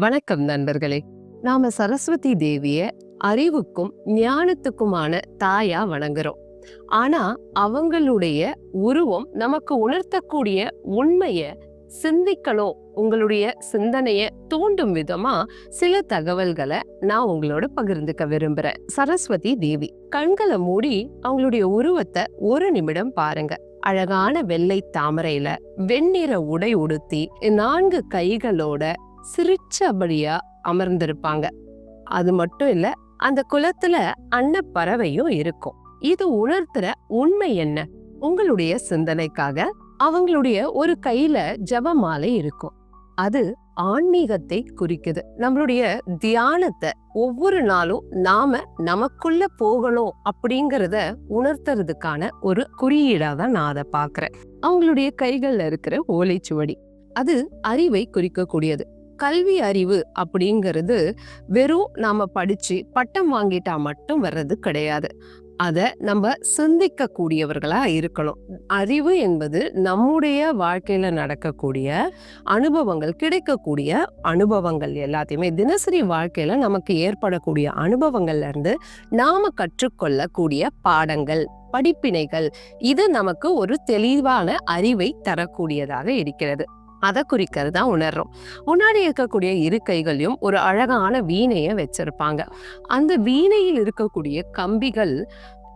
வணக்கம் நண்பர்களே. நாம சரஸ்வதி தேவிய அறிவுக்கும் ஞானத்துக்குமான தாயா வணங்குறோம். ஆனா அவங்களுடைய உருவம் நமக்கு உணர்த்தக்கூடிய உண்மைய சிந்திக்கணும் உங்களுடைய சிந்தனைய தூண்டும் விதமா சில தகவல்களை நான் உங்களோட பகிர்ந்துக்க விரும்புறேன். சரஸ்வதி தேவி கண்களை மூடி அவங்களுடைய உருவத்தை ஒரு நிமிடம் பாருங்க. அழகான வெள்ளை தாமரையில வெண்ணிற உடை உடுத்தி நான்கு கைகளோட சிரிச்சபடியா அமர்ந்திருப்பாங்க. அது மட்டும் இல்ல அந்த குலத்துல அன்னப்பறவையும் இருக்கும். இது உணர்த்துற உண்மை என்ன? உங்களுடைய சிந்தனைக்காக அவங்களுடைய ஒரு கையில ஜபமாலை இருக்கும். அது ஆன்மீகத்தை குறிக்குது. நம்மளுடைய தியானத்தை ஒவ்வொரு நாளும் நாம நமக்குள்ள போகணும் அப்படிங்கறத உணர்த்துறதுக்கான ஒரு குறியீடா தான் நான் அதை பாக்குறேன். அவங்களுடைய கைகள்ல இருக்கிற ஓலைச்சுவடி. அது அறிவை குறிக்கக்கூடியது. கல்வி அறிவு அப்படிங்கிறது வெறும் நாம படிச்சு பட்டம் வாங்கிட்டா மட்டும் வர்றது கிடையாது. அதை நம்ம சிந்திக்க கூடியவர்களா இருக்கணும். அறிவு என்பது நம்முடைய வாழ்க்கையில நடக்கக்கூடிய அனுபவங்கள் கிடைக்கக்கூடிய அனுபவங்கள் எல்லாத்தையுமே தினசரி வாழ்க்கையில நமக்கு ஏற்படக்கூடிய அனுபவங்கள்ல இருந்து நாம கற்றுக்கொள்ளக்கூடிய பாடங்கள் படிப்பினைகள் இது நமக்கு ஒரு தெளிவான அறிவை தரக்கூடியதாக இருக்கிறது. அதை குறிக்கிறது தான் உணர்றோம். முன்னாடி இருக்கக்கூடிய இரு கைகளையும் ஒரு அழகான வீணையை வச்சிருப்பாங்க. அந்த வீணையில் இருக்கக்கூடிய கம்பிகள்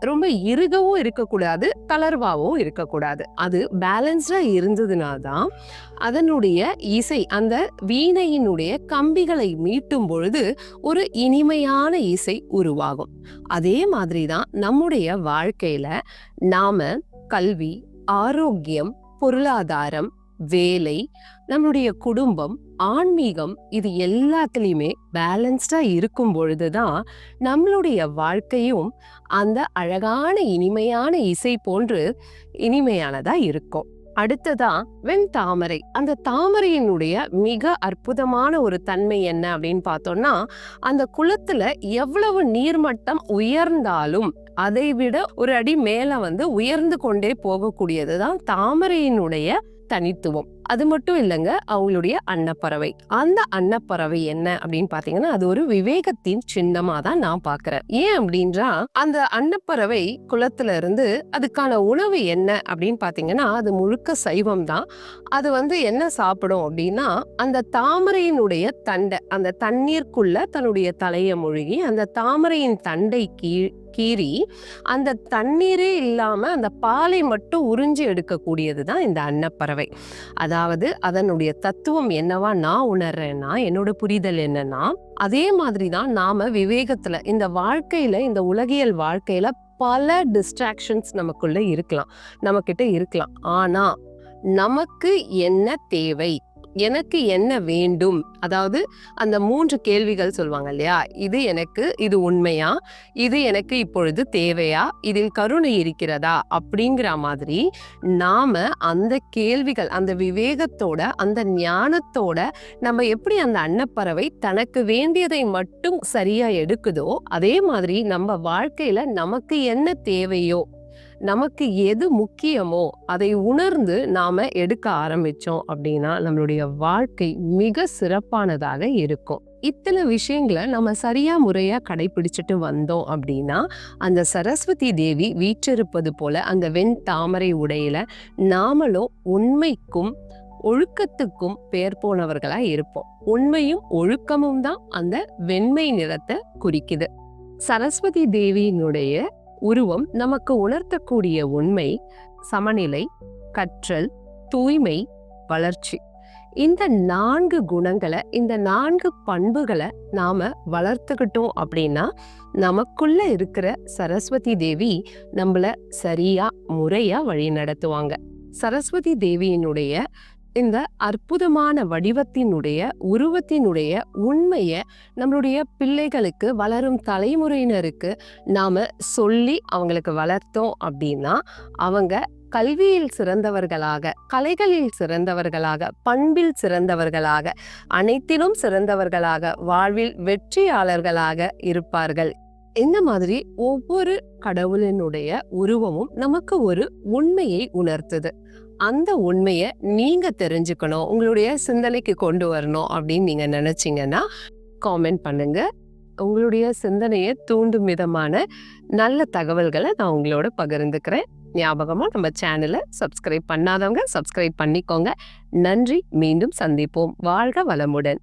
ரொம்ப இறுகவும் இருக்கக்கூடாது தளர்வாகவும் இருக்கக்கூடாது. அது பேலன்ஸ்டாக இருந்ததுனா தான் அதனுடைய இசை அந்த வீணையினுடைய கம்பிகளை மீட்டும் பொழுது ஒரு இனிமையான இசை உருவாகும். அதே மாதிரி தான் நம்முடைய வாழ்க்கையில் நாம் கல்வி ஆரோக்கியம் பொருளாதாரம் வேலை நம்மளுடைய குடும்பம் ஆன்மீகம் இது எல்லாத்துலேயுமே பேலன்ஸ்டாக இருக்கும் பொழுது தான் நம்மளுடைய வாழ்க்கையும் அந்த அழகான இனிமையான இசை போன்று இனிமையானதாக இருக்கும். அடுத்ததா வெண் தாமரை. அந்த தாமரையினுடைய மிக அற்புதமான ஒரு தன்மை என்ன அப்படின்னு பார்த்தோம்னா அந்த குளத்துல எவ்வளவு நீர்மட்டம் உயர்ந்தாலும் அதை விட ஒரு அடி மேல வந்து உயர்ந்து கொண்டே போகக்கூடியது தான் தாமரையினுடைய தனித்துவம். அது மட்டும் இல்லைங்க அவங்களுடைய அன்னப்பறவை. அந்த அன்னப்பறவை என்ன அப்படின்னு பாத்தீங்கன்னா அது ஒரு விவேகத்தின் சின்னமா தான் நான் பாக்குறேன். ஏன் அப்படின்றா அந்த அன்னப்பறவை குளத்துல இருந்து அதுக்கான உணவு என்ன அப்படின்னு பாத்தீங்கன்னா அது முழுக்க சைவம் தான். அது வந்து என்ன சாப்பிடும் அப்படின்னா அந்த தாமரையினுடைய தண்டை அந்த தண்ணீருக்குள்ள தன்னுடைய தலையை மூழ்கி அந்த தாமரையின் தண்டை கீ கீறி அந்த தண்ணீரே இல்லாம அந்த பாலை மட்டும் உறிஞ்சி எடுக்கக்கூடியது தான் இந்த அன்னப்பறவை. அதாவது அதனுடைய தத்துவம் என்னவா நான் உணர்றேன்னா என்னோட புரிதல் என்னன்னா அதே மாதிரி தான் நாம விவேகத்துல இந்த வாழ்க்கையில இந்த உலகியல் வாழ்க்கையில பல டிஸ்ட்ராக்ஷன்ஸ் நமக்குள்ள இருக்கலாம் நம்மக்கிட்ட இருக்கலாம். ஆனா நமக்கு என்ன தேவை? எனக்கு என்ன வேண்டும்? அதாவது அந்த மூன்று கேள்விகள் சொல்லுவாங்க இல்லையா? இது எனக்கு இது உண்மையா? இது எனக்கு இப்பொழுது தேவையா? இதில் கருணை இருக்கிறதா? அப்படிங்கிற மாதிரி நாம அந்த கேள்விகள் அந்த விவேகத்தோட அந்த ஞானத்தோட நம்ம எப்படி அந்த அன்னப்பறவை தனக்கு வேண்டியதை மட்டும் சரியா எடுக்குதோ அதே மாதிரி நம்ம வாழ்க்கையில நமக்கு என்ன தேவையோ நமக்கு எது முக்கியமோ அதை உணர்ந்து நாம எடுக்க ஆரம்பித்தோம் அப்படின்னா நம்மளுடைய வாழ்க்கை மிக சிறப்பானதாக இருக்கும். இத்தனை விஷயங்களை நம்ம சரியா முறையா கடைபிடிச்சிட்டு வந்தோம் அப்படின்னா அந்த சரஸ்வதி தேவி வீற்றிருப்பது போல அந்த வெண் தாமரை உடையில நாமளும் உண்மைக்கும் ஒழுக்கத்துக்கும் பெயர் போனவர்களா இருப்போம். உண்மையும் ஒழுக்கமும் தான் அந்த வெண்மை நிறத்தை குறிக்குது. சரஸ்வதி தேவியினுடைய உருவம் நமக்கு உணர்த்தக்கூடிய உண்மை சமநிலை கற்றல் தூய்மை வளர்ச்சி. இந்த நான்கு குணங்களை இந்த நான்கு பண்புகளை நாம வளர்த்துக்கிட்டோம் அப்படின்னா நமக்குள்ள இருக்கிற சரஸ்வதி தேவி நம்மள சரியா முறையா வழி நடத்துவாங்க சரஸ்வதி தேவியினுடைய இந்த அற்புதமான வடிவத்தினுடைய உருவத்தினுடைய உண்மையை நம்மளுடைய பிள்ளைகளுக்கு வளரும் தலைமுறையினருக்கு நாம் சொல்லி அவங்களுக்கு வளர்த்தோம் அப்படின்னா அவங்க கல்வியில் சிறந்தவர்களாக கலைகளில் சிறந்தவர்களாக பண்பில் சிறந்தவர்களாக அனைத்திலும் சிறந்தவர்களாக வாழ்வில் வெற்றியாளர்களாக இருப்பார்கள். இந்த மாதிரி ஒவ்வொரு கடவுளினுடைய உருவமும் நமக்கு ஒரு உண்மையை உணர்த்துது. அந்த உண்மையை நீங்க தெரிஞ்சுக்கணும் உங்களுடைய சிந்தனைக்கு கொண்டு வரணும் அப்படின்னு நீங்க நினைச்சீங்கன்னா காமெண்ட் பண்ணுங்க. உங்களுடைய சிந்தனையை தூண்டும் விதமான நல்ல தகவல்களை நான் உங்களோட பகிர்ந்துக்கிறேன். ஞாபகமாக நம்ம சேனலை சப்ஸ்கிரைப் பண்ணாதவங்க சப்ஸ்கிரைப் பண்ணிக்கோங்க. நன்றி மீண்டும் சந்திப்போம். வாழ்க வளமுடன்.